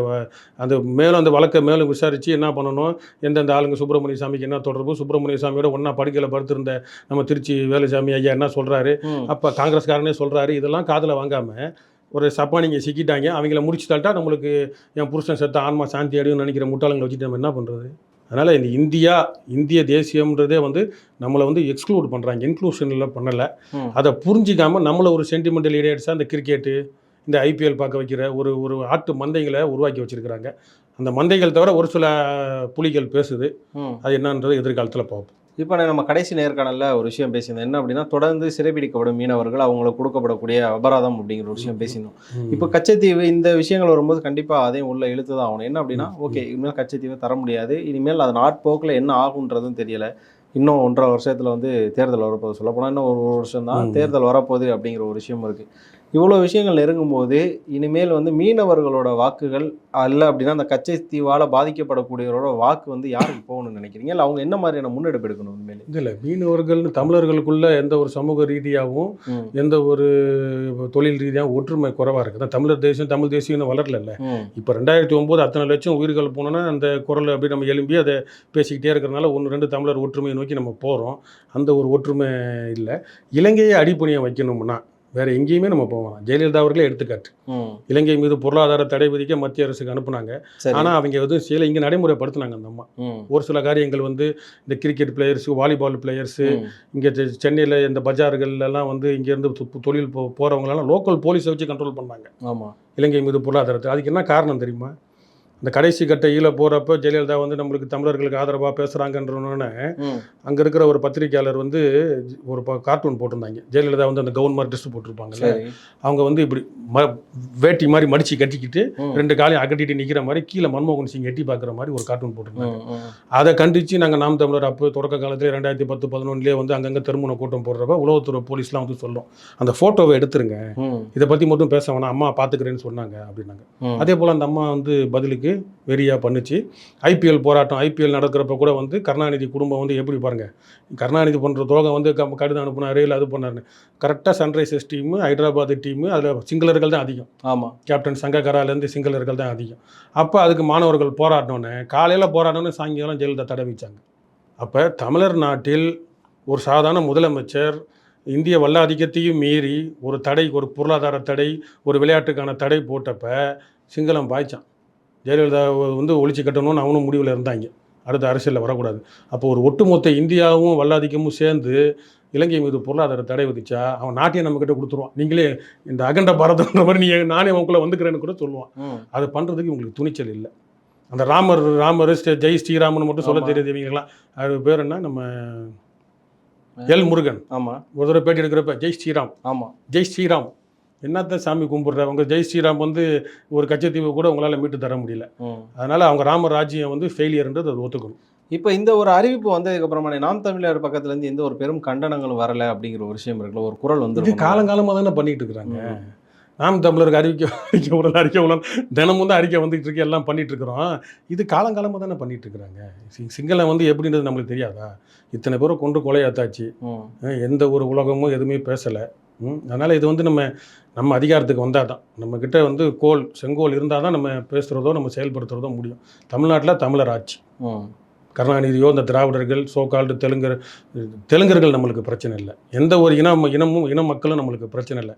அந்த மேலும் அந்த வழக்கை மேலும் விசாரித்து என்ன பண்ணணும் எந்தெந்த ஆளுங்க சுப்பிரமணிய சாமிக்கு என்ன தொடர்பு சுப்பிரமணிய சாமியோட ஒன்றா படுக்கையில் படுத்திருந்த நம்ம திருச்சி வேலுசாமி ஐயா என்ன சொல்கிறாங்க சொல்கிறாரு. அப்போ காங்கிரஸ்காரனே சொல்கிறாரு இதெல்லாம் காதில் வாங்காமல் ஒரு சப்பானிங்க சிக்கிட்டாங்க அவங்கள முடிச்சு தள்ளிட்டா நம்மளுக்கு என் புருஷன் செத்த ஆன்மா சாந்தி அடையும்னு நினைக்கிற முட்டாளங்களை வச்சுட்டு நம்ம என்ன பண்ணுறது அதனால் இந்த இந்தியா இந்திய தேசியம்ன்றதே வந்து நம்மளை வந்து எக்ஸ்க்ளூட் பண்ணுறாங்க இன்க்ளூஷனில் பண்ணலை. அதை புரிஞ்சிக்காம நம்மளை ஒரு சென்டிமெண்டல் இடையடிச்சா இந்த கிரிக்கெட்டு இந்த ஐபிஎல் பார்க்க வைக்கிற ஒரு ஒரு ஆட்டு மந்தைகளை உருவாக்கி வச்சிருக்கிறாங்க. அந்த மந்தைகள் தவிர ஒரு சில புலிகள் பேசுது. அது என்னன்றது எதிர்காலத்தில் பார்ப்போம். இப்போ நம்ம கடைசி நேர்காணல்ல ஒரு விஷயம் பேசியிருந்தோம் என்ன அப்படின்னா தொடர்ந்து சிறைபிடிக்கப்படும் மீனவர்கள் அவங்களுக்கு கொடுக்கப்படக்கூடிய அபராதம் அப்படிங்கிற ஒரு விஷயம் பேசியிருந்தோம். இப்போ கச்சத்தீவு இந்த விஷயங்கள் வரும்போது கண்டிப்பாக அதையும் உள்ள இழுத்து தான் ஆகணும். என்ன அப்படின்னா ஓகே இனிமேல் கச்சத்தீவை தர முடியாது. இனிமேல் அது நாட்போக்கில் என்ன ஆகுன்றதும் தெரியல. இன்னும் ஒன்றரை வருஷத்தில் வந்து தேர்தல் வரப்போகுது சொல்ல போனால் இன்னும் ஒரு வருஷம் தான். தேர்தல் வரப்போகுது அப்படிங்கிற ஒரு விஷயம் இருக்குது இவ்வளோ விஷயங்கள் நெருங்கும் போது இனிமேல் வந்து மீனவர்களோட வாக்குகள் அல்ல அப்படின்னா அந்த கச்சத்தீவால் பாதிக்கப்படக்கூடியவரோட வாக்கு வந்து யாருக்கு போகணும்னு நினைக்கிறீங்க? இல்லை அவங்க என்ன மாதிரியான முன்னெடுப்பு எடுக்கணும் உண்மையிலே இதில் மீனவர்கள்னு தமிழர்களுக்குள்ள எந்த ஒரு சமூக ரீதியாகவும். எந்த ஒரு தொழில் ரீதியாகவும் ஒற்றுமை குறைவாக இருக்குது. தமிழர் தேசியம் தமிழ் தேசியம்னு வளரல. இப்போ ரெண்டாயிரத்தி ஒம்பது அத்தனை லட்சம் உயிர்கள் போனோன்னா அந்த குரல் அப்படி நம்ம எழும்பி அதை பேசிக்கிட்டே இருக்கிறனால ஒன்று ரெண்டு தமிழர் ஒற்றுமையை நோக்கி நம்ம போகிறோம் அந்த ஒரு ஒற்றுமை இல்லை. இலங்கையை அடிப்பணியை வைக்கணும்னா வேற எங்கேயுமே நம்ம போகலாம் ஜெயலலிதா அவர்களே எடுத்துக்காட்டு. இலங்கை மீது பொருளாதார தடை விதிக்க மத்திய அரசுக்கு அனுப்புனாங்க. ஆனால் அவங்க வந்து சில இங்கே நடைமுறைப்படுத்தினாங்க அந்த அம்மா. ஒரு சில காரியங்கள் வந்து இந்த கிரிக்கெட் பிளேயர்ஸு வாலிபால் பிளேயர்ஸு. இங்கே சென்னையில் இந்த பஜார்கள் எல்லாம் வந்து இங்கேருந்து தொழில் போ போகிறவங்களெல்லாம் லோக்கல் போலீஸை வச்சு கண்ட்ரோல் பண்ணாங்க. ஆமா. இலங்கை மீது பொருளாதாரத்தை. அதுக்கு என்ன காரணம் தெரியுமா? இந்த கடைசி கட்ட ஈழ போகிறப்ப ஜெயலலிதா வந்து நம்மளுக்கு தமிழர்களுக்கு ஆதரவாக பேசுகிறாங்கன்றோன்னே. அங்கே இருக்கிற ஒரு பத்திரிக்கையாளர் வந்து ஒரு கார்ட்டூன் போட்டிருந்தாங்க ஜெயலலிதா வந்து அந்த கவுன் மாதிரி ட்ரெஸ் போட்டிருப்பாங்கல்ல அவங்க வந்து இப்படி ம வேட்டி மாதிரி மடிச்சு கட்டிக்கிட்டு. ரெண்டு காலையும் அகட்டிட்டு நிற்கிற மாதிரி கீழே மன்மோகன் சிங் எட்டி பார்க்குற மாதிரி ஒரு கார்ட்டூன் போட்டிருந்தாங்க. அதை கண்டித்து நாங்கள் நாம் தமிழர் அப்போ தொடக்க காலத்தில் ரெண்டாயிரத்தி பத்து பதினொன்றுலேயே வந்து அங்கங்கே திருமண கூட்டம் போடுறப்ப உளவுத்துறை போலீஸ்லாம் வந்து சொல்லும் அந்த ஃபோட்டோவை எடுத்துருங்க. இதை பற்றி மட்டும் பேச வேணாம் அம்மா பார்த்துக்கிறேன்னு சொன்னாங்க அப்படின்னாங்க. அதே போல் அந்த அம்மா வந்து பதிலுக்கு வெறியா பண்ணுச்சு. ஐபிஎல் போராட்டம் ஐபிஎல் நடக்கிறப்ப கூட வந்து கருணாநிதி குடும்பம் வந்து எப்படி பாருங்க கருணாநிதி பண்ணுற துரோகம் வந்து க- கடிதம் அனுப்புனாரு இல்லை அது பண்ணாருன்னு. கரெக்டாக சன்ரைசர்ஸ் டீமு ஹைதராபாத் டீமு அதில் சிங்களர்கள் தான் அதிகம். ஆமா. கேப்டன் சங்ககராலேருந்து சிங்களர்கள் தான் அதிகம். அப்போ அதுக்கு மாணவர்கள் போராடினோன்னே காலையில் போராடணும்னு சாயங்காலம் ஜெயலலிதா தடை வச்சாங்க அப்போ தமிழர் நாட்டில் ஒரு சாதாரண முதலமைச்சர் இந்திய வல்லாதிக்கத்தையும் மீறி ஒரு தடை ஒரு பொருளாதார தடை ஒரு விளையாட்டுக்கான தடை போட்டப்ப சிங்களம் பாய்ச்சான். ஜெயலலிதா வந்து ஒழிச்சு கட்டணும்னு அவனும் முடிவில் இருந்தாங்க. அடுத்த அரசியலில் வரக்கூடாது. அப்போ ஒரு ஒட்டுமொத்த இந்தியாவும் வல்லாதிக்கமும் சேர்ந்து இலங்கை மீது பொருளாதார தடை விதிச்சா அவன் நாட்டையே நம்மக்கிட்ட கொடுத்துருவான். நீங்களே இந்த அகண்ட பாரதம்ன்ற மாதிரி நீ நானே உங்களுக்குள்ள வந்துக்கிறேன்னு கூட சொல்லுவான். அதை பண்ணுறதுக்கு உங்களுக்கு துணிச்சல் இல்லை. அந்த ராமர் ராமர் ஜெய் ஸ்ரீராமன் மட்டும் சொல்ல. தெரியுது இவங்கெல்லாம் அது பேர் என்ன? நம்ம எல் முருகன். ஆமா. ஒரு தடவை பேட்டி எடுக்கிறப்ப ஜெய் ஸ்ரீராம். ஆமா. ஜெய் ஸ்ரீராம். என்னத்த சாமி கும்பிட்ற? அவங்க ஜெய் ஸ்ரீராம் வந்து ஒரு கச்சத்தீவு கூட உங்களால் மீட்டு தர முடியல. அதனால் அவங்க ராம ராஜ்யம் வந்து ஃபெயிலியர்ன்றது அது ஒத்துக்கணும். இப்போ இந்த ஒரு அறிவிப்பு வந்ததுக்கு அப்புறமா நாம் தமிழர் பக்கத்துல இருந்து எந்த ஒரு பெரும் கண்டனங்களும் வரல அப்படிங்கிற ஒரு விஷயம் இருக்குல்ல ஒரு குரல் வந்து காலங்காலமாக தானே பண்ணிட்டு இருக்கிறாங்க. நாம் தமிழருக்கு அறிவிக்க அறிக்கை விடல அறிக்கை விடலாம் தினமும் தான் அறிக்கை வந்துட்டு இருக்கு எல்லாம் பண்ணிட்டு இருக்கிறோம். இது காலங்காலமாக தானே பண்ணிட்டு இருக்கிறாங்க. சிங்களம் வந்து எப்படின்றது நம்மளுக்கு தெரியாதா? இத்தனை பேரை கொண்டு கொலையாத்தாச்சு. எந்த ஒரு உலகமும் எதுவுமே பேசலை. அதனால் இது வந்து நம்ம நம்ம அதிகாரத்துக்கு வந்தால் தான். நம்மக்கிட்ட வந்து கோல் செங்கோல் இருந்தால் தான் நம்ம பேசுகிறதோ நம்ம செயல்படுத்துகிறதோ முடியும். தமிழ்நாட்டில் தமிழர் ஆட்சி. கருணாநிதியோ இந்த திராவிடர்கள் சோகால்டு தெலுங்கர் தெலுங்கர்கள் நம்மளுக்கு பிரச்சனை இல்லை. எந்த ஒரு இனம் இனமும் இன மக்களும் நம்மளுக்கு பிரச்சனை இல்லை.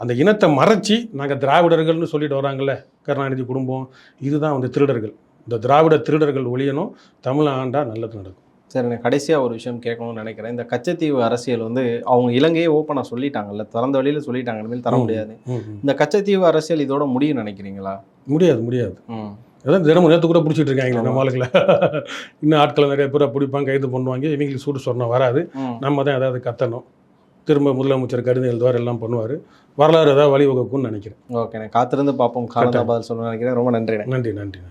அந்த இனத்தை மறைச்சி நாங்கள் திராவிடர்கள்னு சொல்லிட்டு வராங்கல்ல கருணாநிதி குடும்பம் இதுதான் வந்து திருடர்கள். இந்த திராவிட திருடர்கள் ஒழியணும் தமிழ் ஆண்டா நல்லது நடக்கும். சரி நான் கடைசியாக ஒரு விஷயம் கேட்கணும்னு நினைக்கிறேன். இந்த கச்சத்தீவு அரசியல் வந்து அவங்க இலங்கையே ஓப்பனாக சொல்லிட்டாங்கல்ல திறந்த வழியில சொல்லிட்டாங்க இனிமேல் தர. முடியாது. இந்த கச்சத்தீவு அரசியல் இதோட முடியும் நினைக்கிறீங்களா? முடியாது முடியாது. அதான் தினமும் நேற்று கூட பிடிச்சிட்டு இருக்காங்க. நம்ம ஆளுங்களை. இன்னும் ஆட்களை நிறைய பேரை பிடிப்பாங்க கைது பண்ணுவாங்க இவங்களுக்கு சூடு சொன்னால் வராது. நம்ம தான் ஏதாவது கத்தணும். திரும்ப முதலமைச்சர் கடிதம் எழுதுவார் எல்லாம் பண்ணுவார். வரலாறு ஏதாவது வழிவகுக்கும்னு நினைக்கிறேன். ஓகே நான் காத்திருந்து பார்ப்போம். காலந்தா பதில் சொல்லணும்னு நினைக்கிறேன். ரொம்ப நன்றி நன்றி நன்றி.